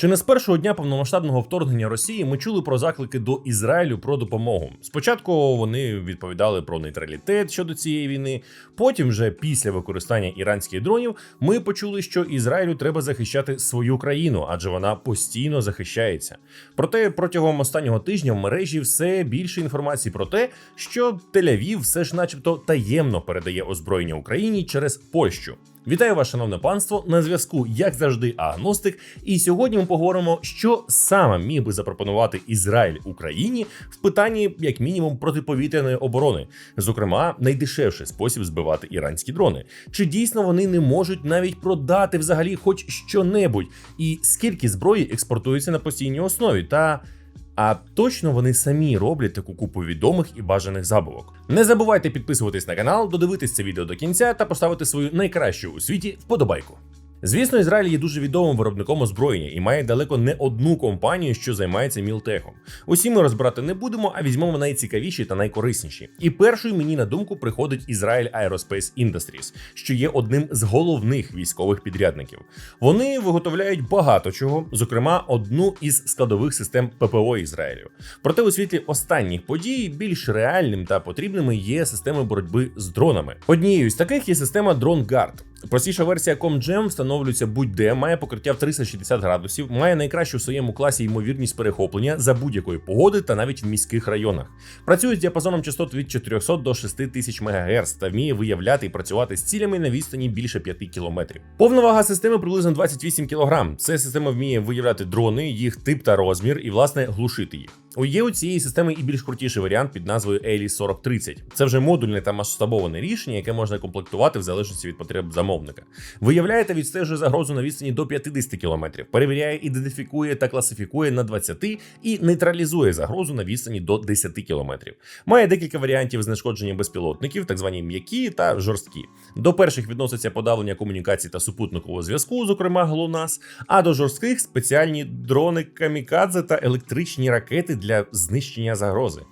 Чи не з першого дня повномасштабного вторгнення Росії ми чули про заклики до Ізраїлю про допомогу? Спочатку вони відповідали про нейтралітет щодо цієї війни. Потім, вже після використання іранських дронів, ми почули, що Ізраїлю треба захищати свою країну, адже вона постійно захищається. Проте протягом останнього тижня в мережі все більше інформації про те, що Тель-Авів все ж, начебто, таємно передає озброєння Україні через Польщу. Вітаю вас, шановне панство. На зв'язку, як завжди, агностик. І сьогодні ми поговоримо, що саме міг би запропонувати Ізраїль Україні в питанні, як мінімум, протиповітряної оборони, зокрема, найдешевший спосіб збивати іранські дрони. Чи дійсно вони не можуть навіть продати взагалі хоч що-небудь, і скільки зброї експортується на постійній основі? Та а точно вони самі роблять таку купу відомих і бажаних забавок. Не забувайте підписуватись на канал, додивитись це відео до кінця та поставити свою найкращу у світі вподобайку. Звісно, Ізраїль є дуже відомим виробником озброєння і має далеко не одну компанію, що займається мілтехом. Усі ми розбирати не будемо, а візьмемо найцікавіші та найкорисніші. І першою мені на думку приходить Ізраїль Aerospace Industries, що є одним з головних військових підрядників. Вони виготовляють багато чого, зокрема, одну із складових систем ППО Ізраїлю. Проте у світлі останніх подій більш реальним та потрібними є системи боротьби з дронами. Однією з таких є система DroneGuard. Простіша версія ComGem встановлюється будь-де, має покриття в 360 градусів, має найкращу в своєму класі ймовірність перехоплення за будь-якої погоди та навіть в міських районах. Працює з діапазоном частот від 400 до 6000 МГц та вміє виявляти і працювати з цілями на відстані більше 5 км. Повна вага системи приблизно 28 кг. Ця система вміє виявляти дрони, їх тип та розмір, і власне глушити їх. Є у цієї системи і більш крутіший варіант під назвою Елі 4030. Це вже модульне та масштабоване рішення, яке можна комплектувати в залежності від потреб замовника. Виявляє та відстежує загрозу на відстані до 50 км, перевіряє, ідентифікує та класифікує на 20 і нейтралізує загрозу на відстані до 10 км. Має декілька варіантів знешкодження безпілотників, так звані м'які та жорсткі. До перших відноситься подавлення комунікацій та супутникового зв'язку, зокрема ГЛОНАС, а до жорстких спеціальні дрони камікадзе та електричні ракети для знищення загрози.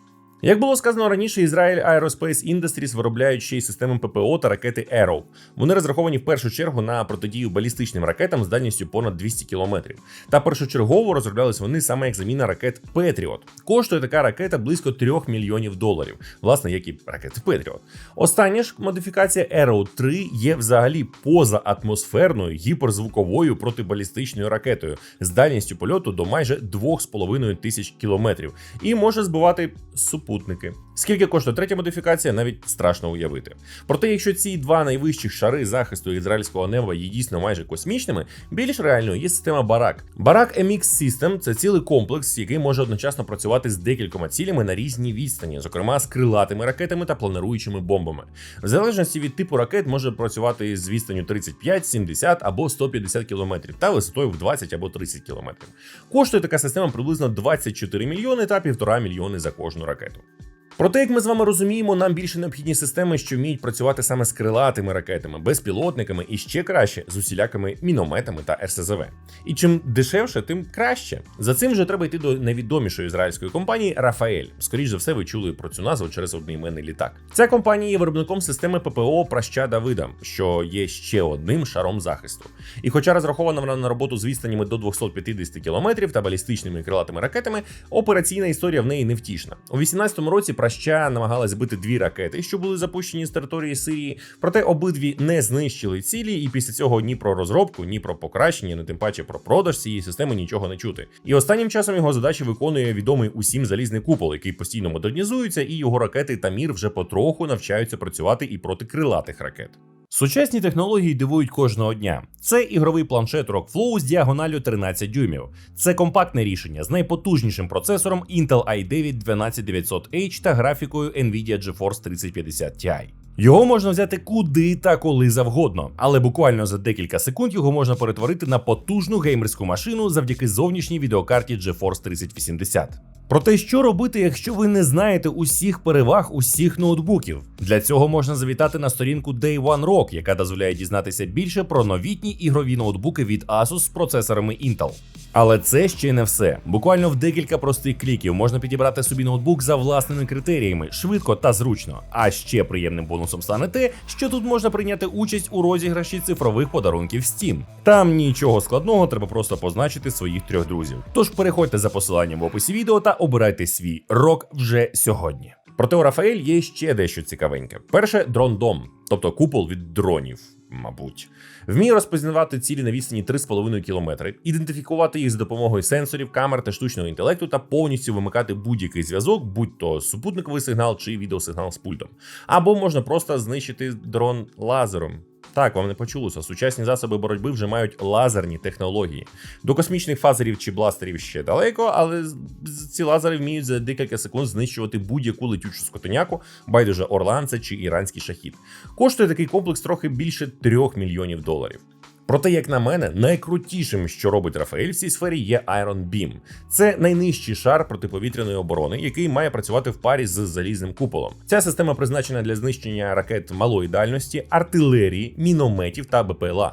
Як було сказано раніше, Ізраїль Aerospace Industries виробляють ще й системи ППО та ракети Arrow. Вони розраховані в першу чергу на протидію балістичним ракетам з дальністю понад 200 км. Та першочергово розроблялись вони саме як заміна ракет Patriot. Коштує така ракета близько 3 мільйонів доларів, власне, як і ракети Patriot. Остання ж модифікація Arrow 3 є взагалі позаатмосферною гіперзвуковою протибалістичною ракетою з дальністю польоту до майже 2,5 тисяч кілометрів і може збивати супутники. Скільки коштує третя модифікація, навіть страшно уявити. Проте, якщо ці два найвищих шари захисту ізраїльського неба є дійсно майже космічними, більш реальною є система Барак. Барак MX System – це цілий комплекс, який може одночасно працювати з декількома цілями на різній відстані, зокрема з крилатими ракетами та плануючими бомбами. В залежності від типу ракет може працювати з відстанню 35, 70 або 150 км та висотою в 20 або 30 км. Коштує така система приблизно 24 мільйони та 1,5 мільйони за кожну ракету. Проте, як ми з вами розуміємо, нам більше необхідні системи, що вміють працювати саме з крилатими ракетами, безпілотниками і ще краще з усілякими мінометами та РСЗВ. І чим дешевше, тим краще. За цим вже треба йти до найвідомішої ізраїльської компанії Рафаель. Скоріше за все, ви чули про цю назву через одноіменний літак. Ця компанія є виробником системи ППО Праща Давида, що є ще одним шаром захисту. І хоча розрахована вона на роботу з відстанями до 250 км та балістичними крилатими ракетами, операційна історія в неї невтішна. У 18-му році Праща намагалась збити дві ракети, що були запущені з території Сирії, проте обидві не знищили цілі, і після цього ні про розробку, ні про покращення, ні тим паче про продаж цієї системи нічого не чути. І останнім часом його задачі виконує відомий усім залізний купол, який постійно модернізується, і його ракети та мір вже потроху навчаються працювати і проти крилатих ракет. Сучасні технології дивують кожного дня. Це ігровий планшет Rockflow з діагоналю 13 дюймів. Це компактне рішення з найпотужнішим процесором Intel i9 12900H та графікою Nvidia GeForce 3050 Ti. Його можна взяти куди та коли завгодно, але буквально за декілька секунд його можна перетворити на потужну геймерську машину завдяки зовнішній відеокарті GeForce 3080. Проте, що робити, якщо ви не знаєте усіх переваг усіх ноутбуків? Для цього можна завітати на сторінку Day One Rock, яка дозволяє дізнатися більше про новітні ігрові ноутбуки від Asus з процесорами Intel. Але це ще не все. Буквально в декілька простих кліків можна підібрати собі ноутбук за власними критеріями, швидко та зручно. А ще приємним бонусом стане те, що тут можна прийняти участь у розіграші цифрових подарунків Steam. Там нічого складного, треба просто позначити своїх трьох друзів. Тож переходьте за посиланням в описі відео та обирайте свій рок вже сьогодні. Проте у Рафаель є ще дещо цікавеньке. Перше дрон-дом, тобто купол від дронів. Мабуть, вміє розпізнавати цілі на відстані 3,5 км, ідентифікувати їх за допомогою сенсорів, камер та штучного інтелекту та повністю вимикати будь-який зв'язок, будь то супутниковий сигнал чи відеосигнал з пультом. Або можна просто знищити дрон лазером. Так, вам не почулося. Сучасні засоби боротьби вже мають лазерні технології. До космічних фазерів чи бластерів ще далеко, але ці лазери вміють за декілька секунд знищувати будь-яку летючу скотиняку, байдуже орланця чи іранський шахід. Коштує такий комплекс трохи більше 3 мільйонів доларів. Проте, як на мене, найкрутішим, що робить Рафаель в цій сфері, є Iron Beam. Це найнижчий шар протиповітряної оборони, який має працювати в парі з залізним куполом. Ця система призначена для знищення ракет малої дальності, артилерії, мінометів та БПЛА.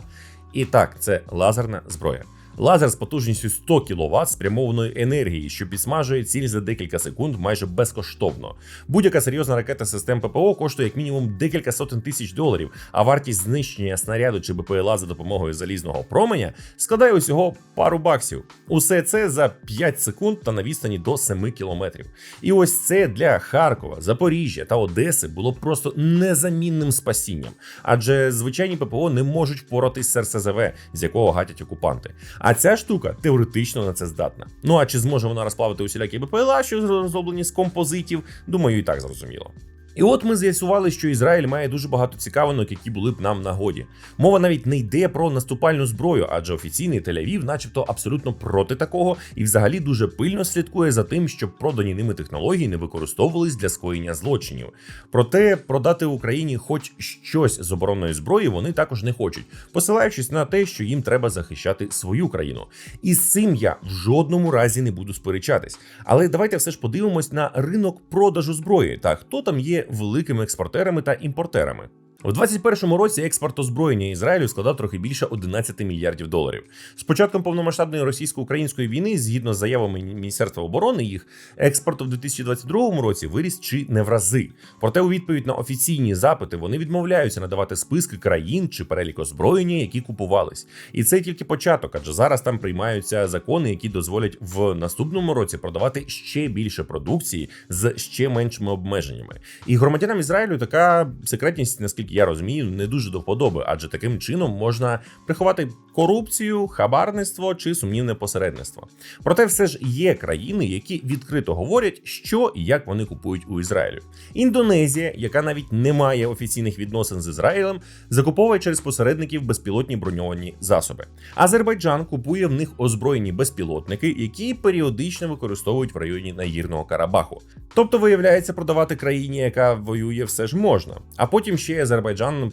І так, це лазерна зброя. Лазер з потужністю 100 кВт спрямованої енергії, що підсмажує ціль за декілька секунд майже безкоштовно. Будь-яка серйозна ракета систем ППО коштує як мінімум декілька сотень тисяч доларів, а вартість знищення снаряду чи БПЛА за допомогою залізного променя складає усього пару баксів. Усе це за 5 секунд та на відстані до 7 кілометрів. І ось це для Харкова, Запоріжжя та Одеси було просто незамінним спасінням, адже звичайні ППО не можуть впоратись з РСЗВ, з якого гатять окупанти. А ця штука теоретично на це здатна. Ну а чи зможе вона розплавити усілякі БПЛА, що зроблені з композитів, думаю, і так зрозуміло. І от ми з'ясували, що Ізраїль має дуже багато цікавинок, які були б нам нагоді. Мова навіть не йде про наступальну зброю, адже офіційний Тель-Авів начебто абсолютно проти такого і взагалі дуже пильно слідкує за тим, щоб продані ними технології не використовувались для скоєння злочинів. Проте продати Україні хоч щось з оборонної зброї вони також не хочуть, посилаючись на те, що їм треба захищати свою країну. І з цим я в жодному разі не буду сперечатись. Але давайте все ж подивимось на ринок продажу зброї та хто там є великими експортерами та імпортерами. У 2021 році експорт озброєння Ізраїлю складав трохи більше 11 мільярдів доларів. З початком повномасштабної російсько-української війни, згідно з заявами Міністерства оборони, їх експорт у 2022 році виріс чи не в рази. Проте, у відповідь на офіційні запити вони відмовляються надавати списки країн чи перелік озброєння, які купувались. І це тільки початок, адже зараз там приймаються закони, які дозволять в наступному році продавати ще більше продукції з ще меншими обмеженнями. І громадянам Ізраїлю така секретність, наскільки я розумію, не дуже до вподоби, адже таким чином можна приховати корупцію, хабарництво чи сумнівне посередництво. Проте, все ж є країни, які відкрито говорять, що і як вони купують у Ізраїлю. Індонезія, яка навіть не має офіційних відносин з Ізраїлем, закуповує через посередників безпілотні броньовані засоби. Азербайджан купує в них озброєні безпілотники, які періодично використовують в районі нагірного Карабаху. Тобто, виявляється, продавати країні, яка воює, все ж можна. А потім ще Азербайджан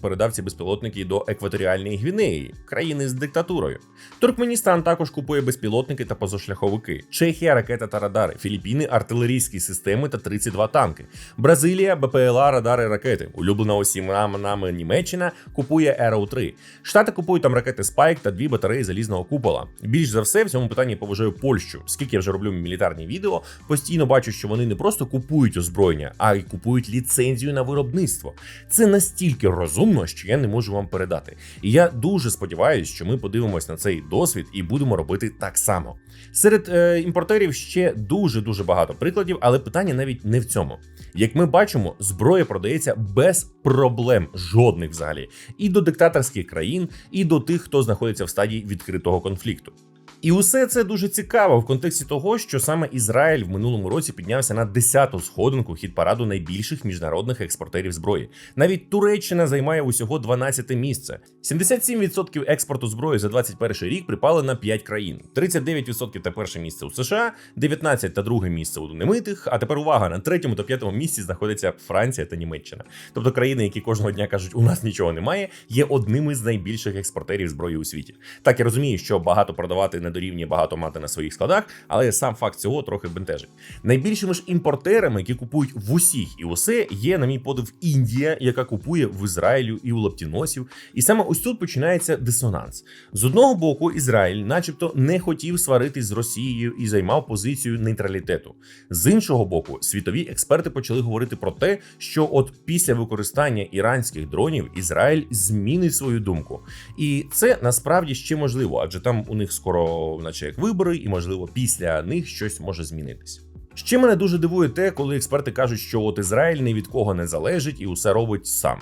передав ці безпілотники до екваторіальної Гвінеї, країни з диктатурою. Туркменістан також купує безпілотники та позашляховики. Чехія, ракета та радари, Філіппіни, артилерійські системи та 32 танки. Бразилія, БПЛА, радари, ракети. Улюблена усім нами Німеччина купує Arrow 3. Штати купують там ракети Spike та дві батареї залізного купола. Більш за все в цьому питанні поважаю Польщу. Скільки я вже роблю мілітарні відео, постійно бачу, що вони не просто купують озброєння, а й купують ліцензію на виробництво. Це настільки розумно, що я не можу вам передати. І я дуже сподіваюся, що ми подивимось на цей досвід і будемо робити так само. Серед е, імпортерів ще дуже дуже багато прикладів, але питання навіть не в цьому. Як ми бачимо, зброя продається без проблем, жодних взагалі, і до диктаторських країн, і до тих, хто знаходиться в стадії відкритого конфлікту. І усе це дуже цікаво в контексті того, що саме Ізраїль в минулому році піднявся на 10-ту сходинку хід параду найбільших міжнародних експортерів зброї. Навіть Туреччина займає усього 12-те місце. 77% експорту зброї за 21 рік припали на 5 країн. 39% та перше місце у США, 19 та друге місце у немитих. А тепер увага на третьому та п'ятому місці знаходиться Франція та Німеччина. Тобто країни, які кожного дня кажуть, у нас нічого немає, є одними з найбільших експортерів зброї у світі. Так я розумію, що багато продавати не не дорівнює багато мати на своїх складах, але сам факт цього трохи бентежить. Найбільшими ж імпортерами, які купують в усіх і усе, є, на мій подив, Індія, яка купує в Ізраїлю і у лаптіносів. І саме ось тут починається дисонанс. З одного боку, Ізраїль, начебто, не хотів сваритись з Росією і займав позицію нейтралітету. З іншого боку, світові експерти почали говорити про те, що от після використання іранських дронів Ізраїль змінить свою думку. І це насправді ще можливо, адже там у них скоро, наче як вибори, і можливо після них щось може змінитись. Ще мене дуже дивує те, коли експерти кажуть, що от Ізраїль ні від кого не залежить і усе робить сам.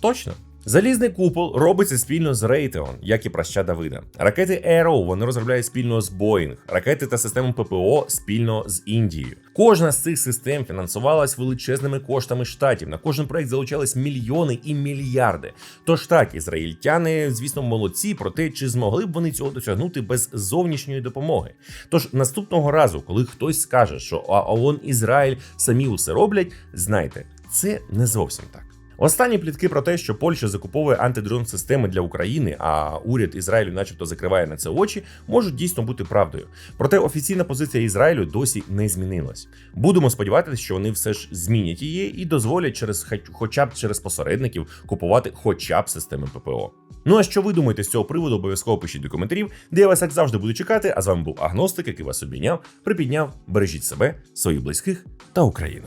Точно. Залізний купол робиться спільно з Raytheon, як і праща Давида. Ракети Arrow вони розробляють спільно з Boeing, ракети та систему ППО спільно з Індією. Кожна з цих систем фінансувалась величезними коштами штатів. На кожен проект залучались мільйони і мільярди. Тож так, ізраїльтяни, звісно, молодці, проте чи змогли б вони цього досягнути без зовнішньої допомоги? Тож наступного разу, коли хтось скаже, що ООН Ізраїль самі усе роблять, знайте, це не зовсім так. Останні плітки про те, що Польща закуповує антидрон системи для України, а уряд Ізраїлю, начебто, закриває на це очі, можуть дійсно бути правдою. Проте офіційна позиція Ізраїлю досі не змінилась. Будемо сподіватися, що вони все ж змінять її і дозволять через хоч- хоча б через посередників купувати хоча б системи ППО. Ну а що ви думаєте з цього приводу? Обов'язково пишіть до коментарів, де я вас як завжди буду чекати. А з вами був Агностик, який вас обійняв, припідняв. Бережіть себе, своїх близьких та Україну.